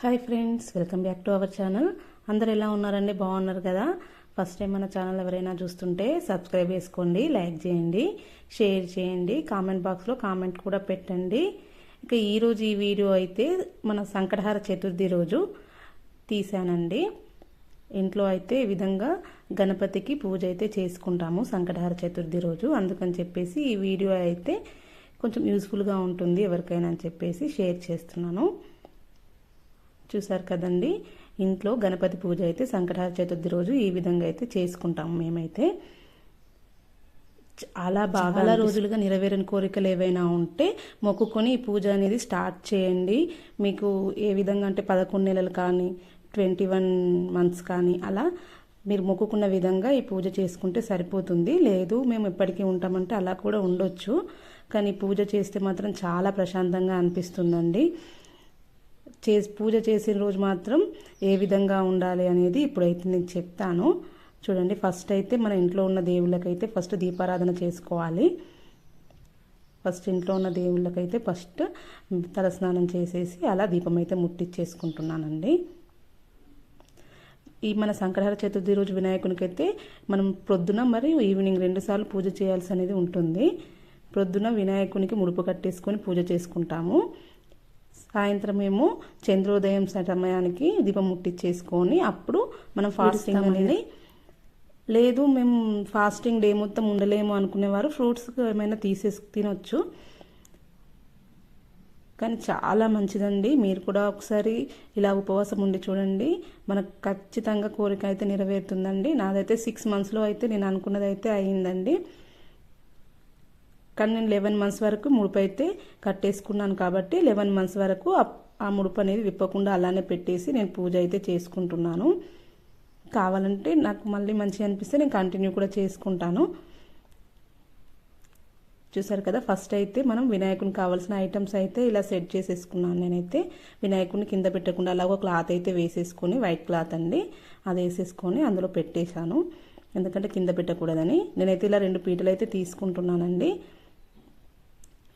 Hi friends welcome back to our channel. అందరు ఎలా ఉన్నారండి? బాగున్నారు కదా? ఫస్ట్ టైం మన ఛానల్ ఎవరైనా చూస్తుంటే సబ్స్క్రైబ్ చేసుకోండి లైక్ చేయండి షేర్ చేయండి కామెంట్ బాక్స్లో కామెంట్ కూడా పెట్టండి. ఇక ఈరోజు ఈ వీడియో అయితే మన సంకటహార చతుర్థి రోజు తీసానండి ఇంట్లో అయితే ఈ విధంగా గణపతికి పూజ అయితే చేసుకుంటాము సంకటహార చతుర్థి రోజు. అందుకని చెప్పేసి ఈ వీడియో అయితే కొంచెం యూస్ఫుల్గా ఉంటుంది ఎవరికైనా అని చెప్పేసి షేర్ చేస్తున్నాను. చూసారు కదండి. ఇంట్లో గణపతి పూజ అయితే సంకటహార చతుర్థి రోజు ఈ విధంగా అయితే చేసుకుంటాం మేమైతే. చాలా బాగా రోజులుగా నెరవేరని కోరికలు ఏవైనా ఉంటే మొక్కుకొని ఈ పూజ అనేది స్టార్ట్ చేయండి. మీకు ఏ విధంగా అంటే పదకొండు నెలలు కానీ ట్వంటీ వన్ మంత్స్ కానీ అలా మీరు మొక్కుకున్న విధంగా ఈ పూజ చేసుకుంటే సరిపోతుంది. లేదు మేము ఎప్పటికీ ఉంటామంటే అలా కూడా ఉండొచ్చు. కానీ పూజ చేస్తే మాత్రం చాలా ప్రశాంతంగా అనిపిస్తుందండి. చే పూజ చేసిన రోజు మాత్రం ఏ విధంగా ఉండాలి అనేది ఇప్పుడైతే నేను చెప్తాను. చూడండి ఫస్ట్ అయితే మన ఇంట్లో ఉన్న దేవుళ్ళకైతే ఫస్ట్ దీపారాధన చేసుకోవాలి. ఫస్ట్ ఇంట్లో ఉన్న దేవుళ్ళకైతే ఫస్ట్ తలస్నానం చేసేసి అలా దీపం అయితే ముట్టించేసుకుంటున్నానండి ఈ మన సంకటహర చతుర్థి రోజు వినాయకునికి అయితే మనం ప్రొద్దున మరియు ఈవినింగ్ రెండుసార్లు పూజ చేయాల్సి అనేది ఉంటుంది. ప్రొద్దున వినాయకునికి ముడుపు కట్టేసుకొని పూజ చేసుకుంటాము. సాయంత్రం ఏమో చంద్రోదయం సమయానికి దీపం ముట్టించేసుకొని అప్పుడు మనం ఫాస్టింగ్ అనేది లేదు మేము ఫాస్టింగ్ డే మొత్తం ఉండలేము అనుకునేవారు. ఫ్రూట్స్ ఏమైనా తీసేసి తినొచ్చు. కానీ చాలా మంచిదండి. మీరు కూడా ఒకసారి ఇలా ఉపవాసం ఉండి చూడండి. మనకు ఖచ్చితంగా కోరిక అయితే నెరవేరుతుందండి. నాదైతే సిక్స్ మంత్స్లో అయితే నేను అనుకున్నది అయితే అయ్యిందండి కానీ నేను లెవెన్ మంత్స్ వరకు ముడుపు అయితే కట్టేసుకున్నాను కాబట్టి లెవెన్ మంత్స్ వరకు ఆ ముడుపు అనేది విప్పకుండా అలానే పెట్టేసి నేను పూజ అయితే చేసుకుంటున్నాను. కావాలంటే నాకు మళ్ళీ మంచిగా అనిపిస్తే నేను కంటిన్యూ కూడా చేసుకుంటాను. చూసారు కదా ఫస్ట్ అయితే మనం వినాయకునికి కావాల్సిన ఐటమ్స్ అయితే ఇలా సెట్ చేసేసుకున్నాను నేనైతే. వినాయకుడిని కింద పెట్టకుండా అలా ఒక క్లాత్ అయితే వేసేసుకొని వైట్ క్లాత్ అండి అది వేసేసుకొని అందులో పెట్టేశాను. ఎందుకంటే కింద పెట్టకూడదని. నేనైతే ఇలా రెండు పీటలు అయితే తీసుకుంటున్నానండి.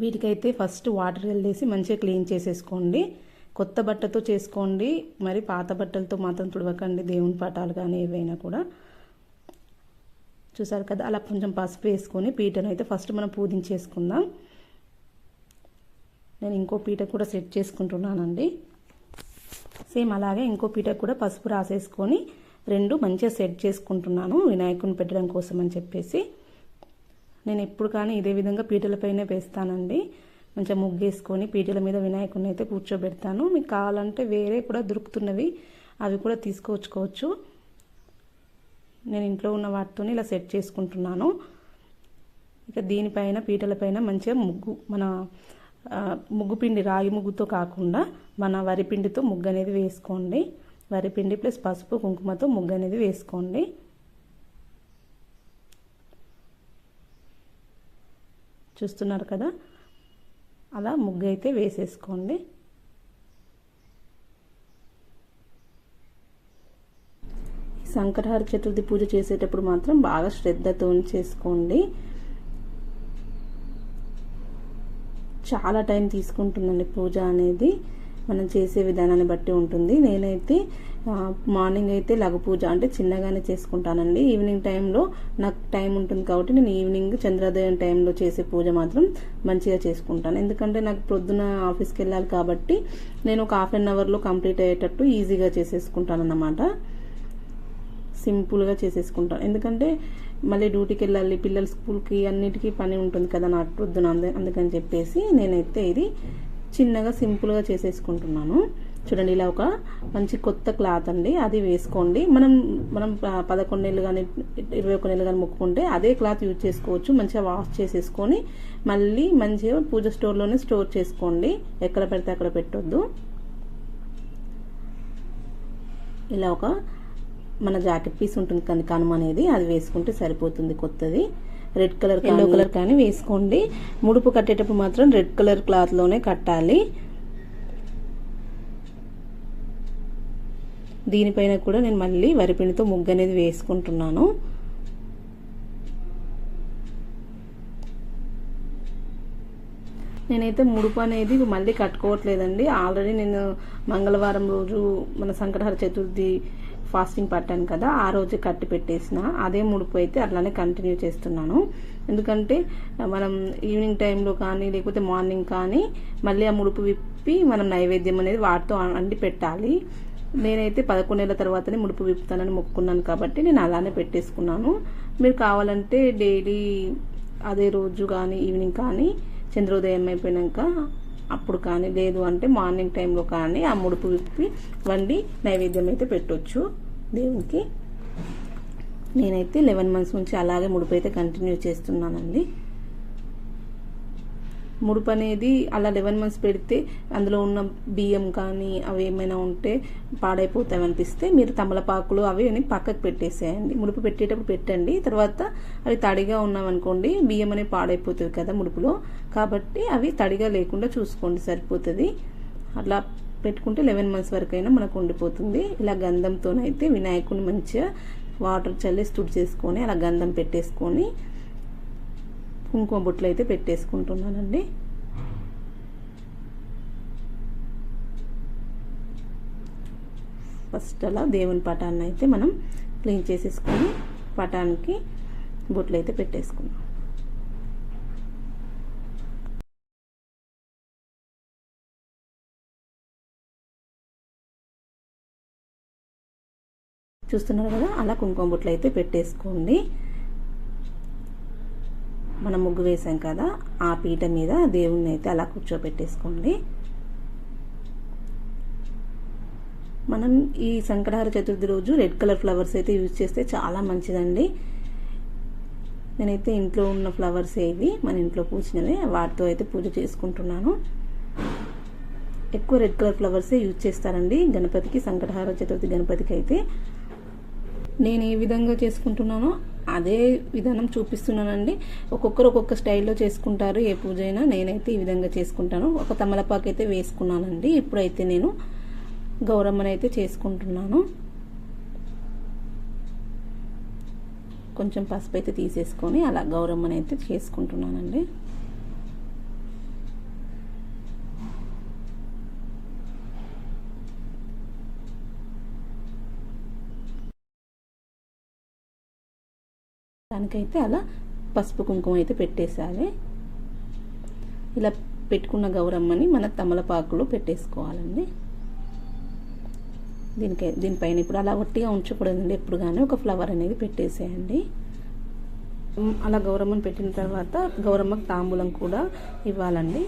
వీటికైతే ఫస్ట్ వాటర్ వెళ్ళేసి మంచిగా క్లీన్ చేసేసుకోండి. కొత్త బట్టతో చేసుకోండి. మరి పాత బట్టలతో మాత్రం తుడవకండి. దేవుని పటాలు కానీ ఏవైనా కూడా. చూసారు కదా? అలా కొంచెం పసుపు వేసుకొని పీటను అయితే ఫస్ట్ మనం పూజించేసుకుందాం. నేను ఇంకో పీట కూడా సెట్ చేసుకుంటున్నానండి. సేమ్ అలాగే ఇంకో పీట కూడా పసుపు రాసేసుకొని రెండు మంచిగా సెట్ చేసుకుంటున్నాను. వినాయకుని పెట్టడం కోసం అని చెప్పేసి. నేను ఎప్పుడు కానీ ఇదే విధంగా పీటలపైనే వేస్తానండి. మంచిగా ముగ్గేసుకొని పీటల మీద వినాయకుడిని అయితే కూర్చోబెడతాను. మీకు కావాలంటే వేరే కూడా దొరుకుతున్నవి అవి కూడా తీసుకొచ్చుకోవచ్చు నేను ఇంట్లో ఉన్న వాటితో ఇలా సెట్ చేసుకుంటున్నాను. ఇక దీనిపైన పీటలపైన మంచిగా ముగ్గు మన ముగ్గుపిండి రాగి ముగ్గుతో కాకుండా మన వరిపిండితో ముగ్గు అనేది వేసుకోండి. వరిపిండి ప్లస్ పసుపు కుంకుమతో ముగ్గు అనేది వేసుకోండి. చూస్తున్నారు కదా? అలా ముగ్గు అయితే వేసేసుకోండి శంకరహార చతుర్థి పూజ చేసేటప్పుడు మాత్రం బాగా శ్రద్ధతో చేసుకోండి చాలా టైం తీసుకుంటుందండి పూజ అనేది. మనం చేసే విధానాన్ని బట్టి ఉంటుంది. నేనైతే మార్నింగ్ అయితే లఘు పూజ అంటే చిన్నగానే చేసుకుంటానండి. ఈవినింగ్ టైంలో నాకు టైం ఉంటుంది కాబట్టి నేను ఈవినింగ్ చంద్రోదయం టైంలో చేసే పూజ మాత్రం మంచిగా చేసుకుంటాను. ఎందుకంటే నాకు ప్రొద్దున ఆఫీస్కి వెళ్ళాలి కాబట్టి నేను ఒక హాఫ్ అన్ అవర్లో కంప్లీట్ అయ్యేటట్టు ఈజీగా చేసేసుకుంటాను అన్నమాట సింపుల్గా చేసేసుకుంటాను. ఎందుకంటే మళ్ళీ డ్యూటీకి వెళ్ళాలి పిల్లల స్కూల్కి అన్నిటికీ పని ఉంటుంది కదా నాకు పొద్దున అందుకని చెప్పేసి నేనైతే ఇది చిన్నగా సింపుల్గా చేసేసుకుంటున్నాను. చూడండి ఇలా ఒక మంచి కొత్త క్లాత్ అండి. అది వేసుకోండి. మనం మనం పదకొండు నెలలు కానీ ఇరవై ఒక నెలలు కానీ మొక్కుకుంటే అదే క్లాత్ యూజ్ చేసుకోవచ్చు. మంచిగా వాష్ చేసేసుకొని మళ్ళీ మంచిగా పూజ స్టోర్లోనే స్టోర్ చేసుకోండి. ఎక్కడ పెడితే అక్కడ పెట్టొద్దు. ఇలా ఒక మన జాకెట్ పీస్ ఉంటుంది కానీ కనుమ అనేది. అది వేసుకుంటే సరిపోతుంది కొత్తది. రెడ్ కలర్ ఎల్లో కలర్ కానీ వేసుకోండి. ముడుపు కట్టేటప్పుడు మాత్రం రెడ్ కలర్ క్లాత్లోనే కట్టాలి. దీనిపైన కూడా నేను మళ్ళీ వరిపిండితో ముగ్గు అనేది వేసుకుంటున్నాను. నేనైతే ముడుపు అనేది మళ్ళీ కట్టుకోవట్లేదండి. ఆల్రెడీ నేను మంగళవారం రోజు మన సంకటహర చతుర్థి ఫాస్టింగ్ పట్టాను కదా ఆ రోజు కట్టి పెట్టేసిన. అదే ముడుపు అయితే అట్లానే కంటిన్యూ చేస్తున్నాను. ఎందుకంటే మనం ఈవినింగ్ టైంలో కానీ లేకపోతే మార్నింగ్ కానీ మళ్ళీ ఆ ముడుపు విప్పి మనం నైవేద్యం అనేది వాటితో అండి పెట్టాలి. నేనైతే పదకొండేళ్ళ తర్వాతనే ముడుపు విప్పుతానని మొక్కున్నాను కాబట్టి నేను అలానే పెట్టేసుకున్నాను. మీరు కావాలంటే డైలీ అదే రోజు కానీ ఈవినింగ్ కానీ చంద్రోదయం అయిపోయినాక అప్పుడు కానీ లేదు అంటే మార్నింగ్ టైంలో కానీ ఆ ముడుపు విప్పి వండి నైవేద్యం అయితే పెట్టొచ్చు దేవునికి. నేనైతే లెవెన్ మంత్స్ నుంచి అలాగే ముడుపు అయితే కంటిన్యూ చేస్తున్నానండి. ముడుపు అనేది అలా లెవెన్ మంత్స్ పెడితే అందులో ఉన్న బియ్యం కానీ అవి ఏమైనా ఉంటే పాడైపోతాయి అనిపిస్తే మీరు తమలపాకులు అవి అని పక్కకు పెట్టేసేయండి. ముడుపు పెట్టేటప్పుడు పెట్టండి. తర్వాత అవి తడిగా ఉన్నామనుకోండి బియ్యం అనేది పాడైపోతుంది కదా ముడుపులో. కాబట్టి అవి తడిగా లేకుండా చూసుకోండి సరిపోతుంది. అట్లా పెట్టుకుంటే లెవెన్ మంత్స్ వరకు అయినా మనకు ఉండిపోతుంది. ఇలా గంధంతోనైతే వినాయకుడిని మంచిగా వాటర్ చల్లి తుడి చేసుకొని అలా గంధం పెట్టేసుకొని కుంకుమ బొట్లు అయితే పెట్టేసుకుంటున్నానండి. ఫస్ట్ అలా దేవుని పటాన్ని అయితే మనం క్లీన్ చేసేసుకొని పటానికి బొట్లు అయితే పెట్టేసుకున్నాం చూస్తున్నారు కదా? అలా కుంకుమ బొట్లు అయితే పెట్టేసుకోండి. మనం ముగ్గు వేసాం కదా ఆ పీట మీద దేవుణ్ణి అయితే అలా కూర్చోబెట్టేసుకోండి. మనం ఈ సంకటహార చతుర్థి రోజు రెడ్ కలర్ ఫ్లవర్స్ అయితే యూజ్ చేస్తే చాలా మంచిదండి. నేనైతే ఇంట్లో ఉన్న ఫ్లవర్స్ ఏవి మన ఇంట్లో పూసినవి వాటితో అయితే పూజ చేసుకుంటున్నాను. ఎక్కువ రెడ్ కలర్ ఫ్లవర్సే యూజ్ చేస్తారండి గణపతికి సంకటహార చతుర్థి గణపతికి అయితే. నేను ఏ విధంగా చేసుకుంటున్నానో అదే విధానం చూపిస్తున్నానండి. ఒక్కొక్కరు ఒక్కొక్క స్టైల్లో చేసుకుంటారు. ఏ పూజ అయినా నేనైతే ఈ విధంగా చేసుకుంటాను. ఒక తమలపాకు అయితే వేసుకున్నానండి. ఇప్పుడైతే నేను గౌరమ్మని అయితే చేసుకుంటున్నాను. కొంచెం పసుపు అయితే తీసేసుకొని అలా గౌరమ్మని అయితే చేసుకుంటున్నానండి. దానికైతే అలా పసుపు కుంకుమ అయితే పెట్టేసాలి ఇలా పెట్టుకున్న గౌరమ్మని మన తమలపాకులో పెట్టేసుకోవాలండి. దీనికి దీనిపైన ఇప్పుడు అలా ఒట్టిగా ఉంచకూడదండి. ఎప్పుడు కానీ ఒక ఫ్లవర్ అనేది పెట్టేసేయండి. అలా గౌరమ్మని పెట్టిన తర్వాత గౌరమ్మకు తాంబూలం కూడా ఇవ్వాలండి.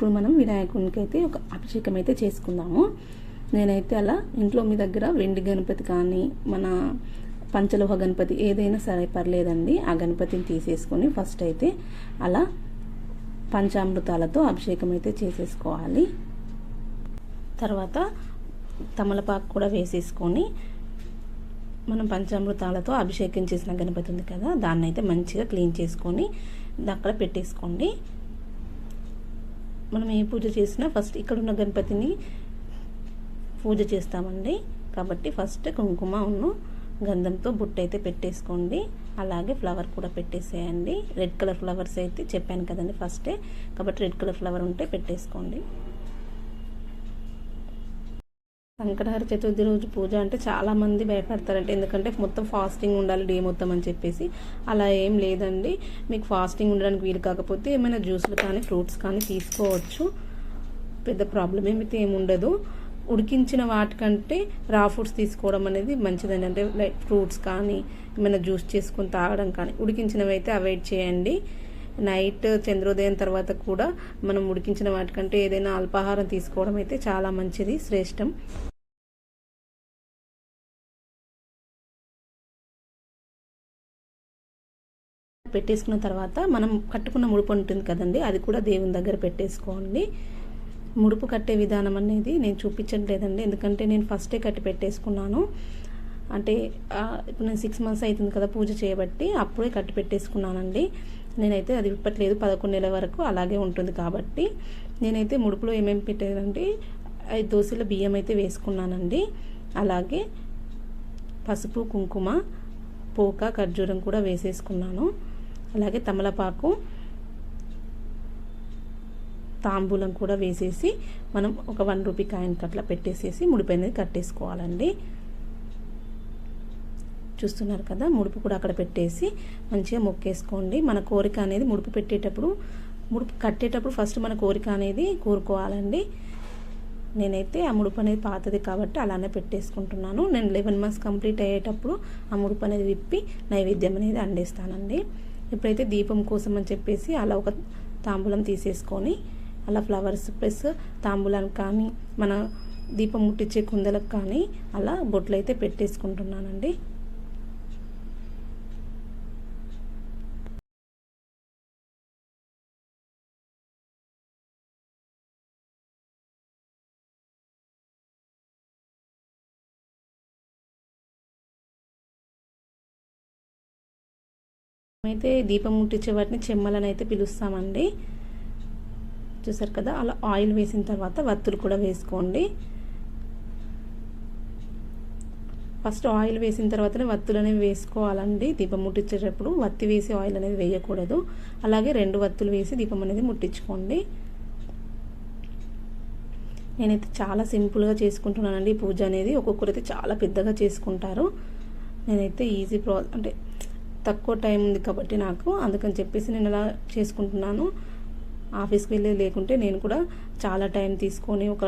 ఇప్పుడు మనం వినాయకునికి అయితే ఒక అభిషేకం అయితే చేసుకుందాము. నేనైతే అలా ఇంట్లో మీ దగ్గర వెండి గణపతి కానీ మన పంచలోహ గణపతి ఏదైనా సరే పర్లేదండి. ఆ గణపతిని తీసేసుకొని ఫస్ట్ అయితే అలా పంచామృతాలతో అభిషేకం అయితే చేసేసుకోవాలి. తర్వాత తమలపాకు కూడా వేసేసుకొని మనం పంచామృతాలతో అభిషేకం చేసిన గణపతి ఉంది కదా దాన్ని అయితే మంచిగా క్లీన్ చేసుకొని అక్కడ పెట్టేసుకోండి. మనం ఏ పూజ చేసినా ఫస్ట్ ఇక్కడ ఉన్న గణపతిని పూజ చేస్తామండి. కాబట్టి ఫస్ట్ కుంకుమ ఉన్న గంధంతో బుట్ట అయితే పెట్టేసుకోండి. అలాగే ఫ్లవర్ కూడా పెట్టేసేయండి. రెడ్ కలర్ ఫ్లవర్స్ అయితే చెప్పాను కదండి ఫస్టే కాబట్టి రెడ్ కలర్ ఫ్లవర్ ఉంటే పెట్టేసుకోండి. సంకటహర చతుర్థి రోజు పూజ అంటే చాలామంది భయపడతారంటే ఎందుకంటే మొత్తం ఫాస్టింగ్ ఉండాలి డే మొత్తం అని చెప్పేసి. అలా ఏం లేదండి. మీకు ఫాస్టింగ్ ఉండడానికి వీలు కాకపోతే ఏమైనా జ్యూస్లు కానీ ఫ్రూట్స్ కానీ తీసుకోవచ్చు. పెద్ద ప్రాబ్లం ఏమైతే ఏముండదు ఉడికించిన వాటికంటే రా ఫ్రూట్స్ తీసుకోవడం అనేది మంచిదండి. అంటే లైక్ ఫ్రూట్స్ కానీ ఏమైనా జ్యూస్ చేసుకొని తాగడం కానీ ఉడికించినవి అయితే అవాయిడ్ చేయండి. నైట్ చంద్రోదయం తర్వాత కూడా మనం ఉడికించిన వాటికంటే ఏదైనా అల్పాహారం తీసుకోవడం అయితే చాలా మంచిది శ్రేష్టం. పెట్టేసుకున్న తర్వాత మనం కట్టుకున్న ముడుపు ఉంటుంది కదండి అది కూడా దేవుని దగ్గర పెట్టేసుకోండి. ముడుపు కట్టే విధానం అనేది నేను చూపించట్లేదండి ఎందుకంటే నేను ఫస్టే కట్టి పెట్టేసుకున్నాను. అంటే ఇప్పుడు నేను సిక్స్ మంత్స్ అవుతుంది కదా పూజ చేయబట్టి అప్పుడే కట్టి పెట్టేసుకున్నానండి. నేనైతే అది విప్పట్లేదు పదకొండు నెలల వరకు అలాగే ఉంటుంది కాబట్టి. నేనైతే ముడుపులో ఏమేమి పెట్టానంటే ఐదు దోశల బియ్యం అయితే వేసుకున్నానండి. అలాగే పసుపు కుంకుమ పోక ఖర్జూరం కూడా వేసేసుకున్నాను. అలాగే తమలపాకు తాంబూలం కూడా వేసేసి మనం ఒక వన్ రూపీ కాయిన్ కట్లా పెట్టేసేసి ముడిపోయినది అనేది కట్టేసుకోవాలండి. చూస్తున్నారు కదా ముడుపు కూడా అక్కడ పెట్టేసి మంచిగా మొక్కేసుకోండి. మన కోరిక అనేది ముడుపు పెట్టేటప్పుడు ముడుపు కట్టేటప్పుడు ఫస్ట్ మన కోరిక అనేది కోరుకోవాలండి. నేనైతే ఆ ముడుపు అనేది పాతది కాబట్టి అలానే పెట్టేసుకుంటున్నాను. నేను లెవెన్ మంత్స్ కంప్లీట్ అయ్యేటప్పుడు ఆ ముడుపు అనేది విప్పి నైవేద్యం అనేది అందిస్తానండి. ఇప్పుడైతే దీపం కోసం అని చెప్పేసి అలా ఒక తాంబూలం తీసేసుకొని అలా ఫ్లవర్స్ ప్లస్ తాంబూలానికి కానీ మన దీపం ముట్టించే కుందలకు కానీ అలా బొట్లు అయితే పెట్టేసుకుంటున్నానండి. అయితే దీపం ముట్టించే వాటిని చెమ్మలని అయితే పిలుస్తామండి. చూసారు కదా అలా ఆయిల్ వేసిన తర్వాత వత్తులు కూడా వేసుకోండి. ఫస్ట్ ఆయిల్ వేసిన తర్వాతనే వత్తులు అనేవి వేసుకోవాలండి. దీపం ముట్టించేటప్పుడు వత్తి వేసి ఆయిల్ అనేది వేయకూడదు. అలాగే రెండు వత్తులు వేసి దీపం అనేది ముట్టించుకోండి. నేనైతే చాలా సింపుల్గా చేసుకుంటున్నానండి పూజ అనేది. ఒక్కొక్కరైతే చాలా పెద్దగా చేసుకుంటారు. నేనైతే ఈజీ ప్రా అంటే తక్కువ టైం ఉంది కాబట్టి నాకు. అందుకని చెప్పేసి నేను అలా చేసుకుంటున్నాను. ఆఫీస్కి వెళ్ళి లేకుంటే నేను కూడా చాలా టైం తీసుకొని ఒక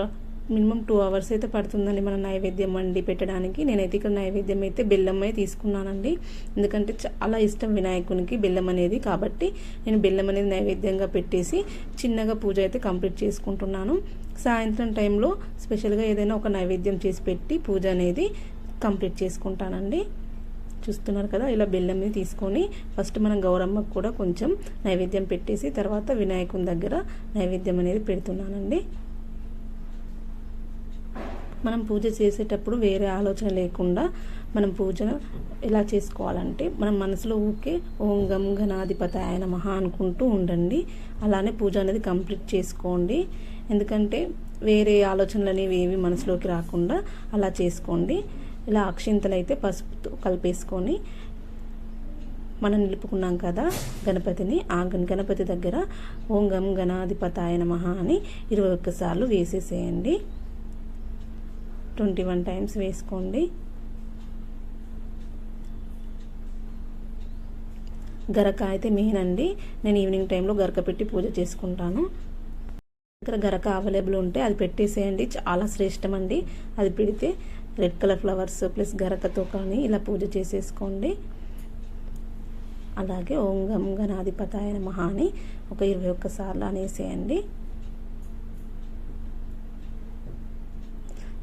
మినిమం టూ అవర్స్ అయితే పడుతుందండి మన నైవేద్యం వండి పెట్టడానికి. నేనైతే ఇక్కడ నైవేద్యం అయితే బెల్లం తీసుకున్నానండి. ఎందుకంటే చాలా ఇష్టం వినాయకునికి బెల్లం అనేది కాబట్టి నేను బెల్లం అనేది నైవేద్యంగా పెట్టేసి చిన్నగా పూజ అయితే కంప్లీట్ చేసుకుంటున్నాను. సాయంత్రం టైంలో స్పెషల్గా ఏదైనా ఒక నైవేద్యం చేసి పెట్టి పూజ అనేది కంప్లీట్ చేసుకుంటానండి. చూస్తున్నారు కదా ఇలా బెల్లంని తీసుకొని ఫస్ట్ మనం గౌరమ్మకు కూడా కొంచెం నైవేద్యం పెట్టేసి తర్వాత వినాయకుని దగ్గర నైవేద్యం అనేది పెడుతున్నానండి. మనం పూజ చేసేటప్పుడు వేరే ఆలోచన లేకుండా మనం పూజ ఎలా చేసుకోవాలంటే మనం మనసులో ఊకే ఓం గం గణాధిపత ఆయన మహా అనుకుంటూ ఉండండి. అలానే పూజ అనేది కంప్లీట్ చేసుకోండి. ఎందుకంటే వేరే ఆలోచనలు అనేవి ఏవి మనసులోకి రాకుండా అలా చేసుకోండి. ఇలా అక్షింతలు అయితే పసుపుతో కలిపేసుకొని మనం నిలుపుకున్నాం కదా గణపతిని. ఆ గణపతి దగ్గర ఓం గం గణాధిపతాయ నమ అని ఇరవై ఒక్కసార్లు వేసేసేయండి. ట్వంటీ వన్ టైమ్స్ వేసుకోండి. గరక అయితే మెయిన్ అండి. నేను ఈవినింగ్ టైంలో గరక పెట్టి పూజ చేసుకుంటాను. దగ్గర గరక అవైలబుల్ ఉంటే అది పెట్టేసేయండి. చాలా శ్రేష్టం అండి. అది పెడితే రెడ్ కలర్ ఫ్లవర్స్ ప్లస్ గరకతో కానీ ఇలా పూజ చేసేసుకోండి. అలాగే ఓం గం గణాధిపతాయన మహాని ఒక ఇరవై ఒక్కసార్లు అనేసేయండి.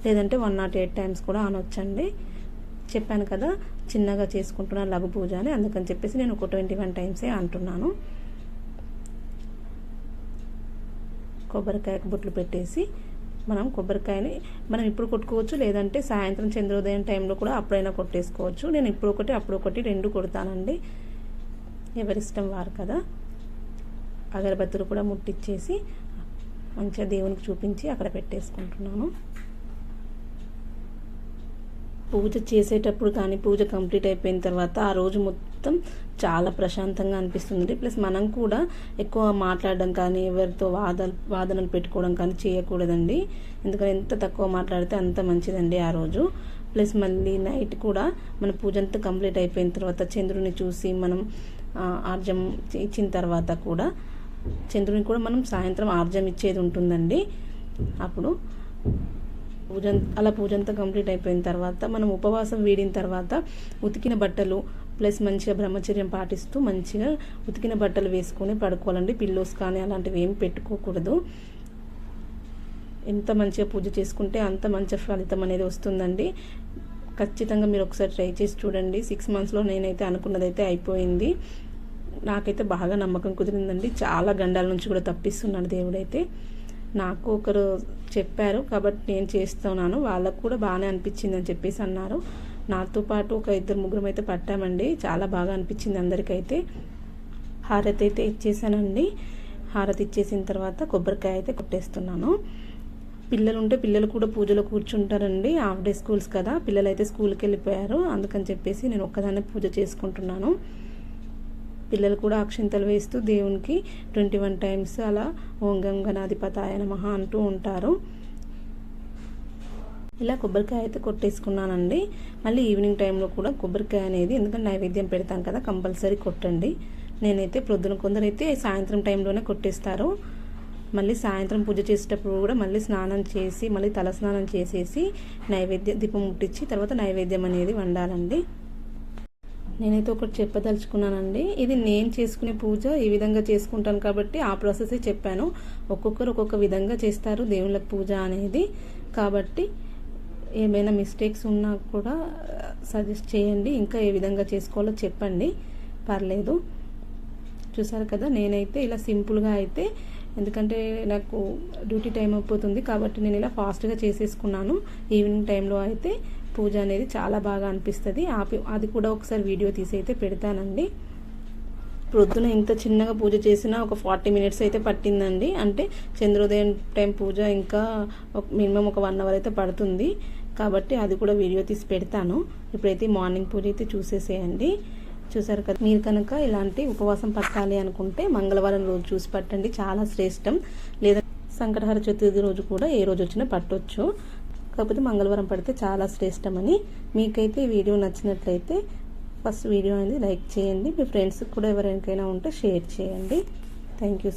లేదంటే వన్ నాట్ ఎయిట్ టైమ్స్ కూడా అనొచ్చండి. చెప్పాను కదా చిన్నగా చేసుకుంటున్న లఘు పూజ అని అందుకని చెప్పేసి నేను ఒక ట్వంటీ వన్ టైమ్సే అంటున్నాను. కొబ్బరికాయకు బుట్లు పెట్టేసి మనం కొబ్బరికాయని మనం ఇప్పుడు కొట్టుకోవచ్చు లేదంటే సాయంత్రం చంద్రోదయం టైంలో కూడా అప్పుడైనా కొట్టేసుకోవచ్చు. నేను ఇప్పుడు ఒకటి అప్పుడు ఒకటి రెండు కొడతానండి. ఎవరిష్టం వారు కదా. అగరబత్తులు కూడా ముట్టించేసి మంచిగా దేవునికి చూపించి అక్కడ పెట్టేసుకుంటున్నాను. పూజ చేసేటప్పుడు కానీ పూజ కంప్లీట్ అయిపోయిన తర్వాత ఆ రోజు మొత్తం మొత్తం చాలా ప్రశాంతంగా అనిపిస్తుంది ప్లస్ మనం కూడా ఎక్కువ మాట్లాడడం కానీ ఎవరితో వాద వాదనలు పెట్టుకోవడం కానీ చేయకూడదండి. ఎందుకంటే ఎంత తక్కువ మాట్లాడితే అంత మంచిదండి ఆ రోజు. ప్లస్ మళ్ళీ నైట్ కూడా మన పూజ అంతా కంప్లీట్ అయిపోయిన తర్వాత చంద్రుని చూసి మనం ఆర్జం ఇచ్చిన తర్వాత కూడా చంద్రుని కూడా మనం సాయంత్రం ఆర్జం ఇచ్చేది ఉంటుందండి. అప్పుడు పూజ అలా పూజ అంతా కంప్లీట్ అయిపోయిన తర్వాత మనం ఉపవాసం వీడిన తర్వాత ఉతికిన బట్టలు ప్లస్ మంచిగా బ్రహ్మచర్యం పాటిస్తూ మంచిగా ఉతికిన బట్టలు వేసుకొని పడుకోవాలండి. పిల్లోస్ కానీ అలాంటివి ఏమి పెట్టుకోకూడదు. ఎంత మంచిగా పూజ చేసుకుంటే అంత మంచి ఫలితం అనేది వస్తుందండి. ఖచ్చితంగా మీరు ఒకసారి ట్రై చేసి చూడండి. సిక్స్ మంత్స్లో నేనైతే అనుకున్నదైతే అయిపోయింది. నాకైతే బాగా నమ్మకం కుదిరిందండి. చాలా గండాల నుంచి కూడా తప్పిస్తున్నాడు దేవుడైతే. నాకు ఒకరు చెప్పారు కాబట్టి నేను చేస్తున్నాను. వాళ్ళకు కూడా బాగానే అనిపించింది అని చెప్పేసి అన్నారు. నాతో పాటు ఒక ఇద్దరు ముగ్గురం అయితే పట్టామండి. చాలా బాగా అనిపించింది అందరికైతే. హారతి అయితే ఇచ్చేసానండి. హారతి ఇచ్చేసిన తర్వాత కొబ్బరికాయ అయితే కొట్టేస్తున్నాను. పిల్లలు ఉంటే పిల్లలు కూడా పూజలో కూర్చుంటారండి. హాఫ్ డే స్కూల్స్ కదా. పిల్లలు అయితే స్కూల్కి వెళ్ళిపోయారు. అందుకని చెప్పేసి నేను ఒక్కదాన్నే పూజ చేసుకుంటున్నాను. పిల్లలు కూడా అక్షింతలు వేస్తూ దేవునికి ట్వంటీ వన్ టైమ్స్ అలా ఓం గం గణాధిపతాయ నమః అంటూ ఉంటారు. ఇలా కొబ్బరికాయ అయితే కొట్టేసుకున్నానండి. మళ్ళీ ఈవినింగ్ టైంలో కూడా కొబ్బరికాయ అనేది ఎందుకంటే నైవేద్యం పెడతాం కదా కంపల్సరీ కొట్టండి. నేనైతే ప్రొద్దున కొందరైతే సాయంత్రం టైంలోనే కొట్టేస్తారు. మళ్ళీ సాయంత్రం పూజ చేసేటప్పుడు కూడా మళ్ళీ స్నానం చేసి మళ్ళీ తల స్నానం చేసేసి నైవేద్యం దీపం ముట్టించి తర్వాత నైవేద్యం అనేది వండాలండి. నేనైతే ఒకటి చెప్పదలుచుకున్నానండి. ఇది నేను చేసుకునే పూజ ఈ విధంగా చేసుకుంటాను కాబట్టి ఆ ప్రాసెస్ చెప్పాను. ఒక్కొక్కరు ఒక్కొక్క విధంగా చేస్తారు దేవుళ్ళ పూజ అనేది. కాబట్టి ఏమైనా మిస్టేక్స్ ఉన్నా కూడా uh, సజెస్ట్ చేయండి. ఇంకా ఏ విధంగా చేసుకోవాలో చెప్పండి. పర్లేదు. చూసారు కదా నేనైతే ఇలా సింపుల్గా అయితే ఎందుకంటే నాకు డ్యూటీ టైం అయిపోతుంది కాబట్టి నేను ఇలా ఫాస్ట్గా చేసేసుకున్నాను. ఈవినింగ్ టైంలో అయితే పూజ అనేది చాలా బాగా అనిపిస్తుంది. అది కూడా ఒకసారి వీడియో తీసి అయితే పెడతానండి. ప్రొద్దున ఇంత చిన్నగా పూజ చేసినా ఒక ఫార్టీ మినిట్స్ అయితే పట్టిందండి. అంటే చంద్రోదయం టైం పూజ ఇంకా మినిమం ఒక వన్ అవర్ అయితే పడుతుంది. కాబట్టి అది కూడా వీడియో తీసి పెడతాను. ఇప్పుడైతే మార్నింగ్ పూజ అయితే చూసేసేయండి. చూసారు కదా మీరు కనుక ఇలాంటి ఉపవాసం పట్టాలి అనుకుంటే మంగళవారం రోజు చూసి పట్టండి. చాలా శ్రేష్టం. లేదా సంకటహర చతుర్థి రోజు కూడా ఏ రోజు వచ్చినా పట్టొచ్చు. కాకపోతే మంగళవారం పడితే చాలా శ్రేష్టమని మీకైతే ఈ వీడియో నచ్చినట్లయితే ఫస్ట్ వీడియో అనేది లైక్ చేయండి. మీ ఫ్రెండ్స్కి కూడా ఎవరికైనా ఉంటే షేర్ చేయండి. Thank you.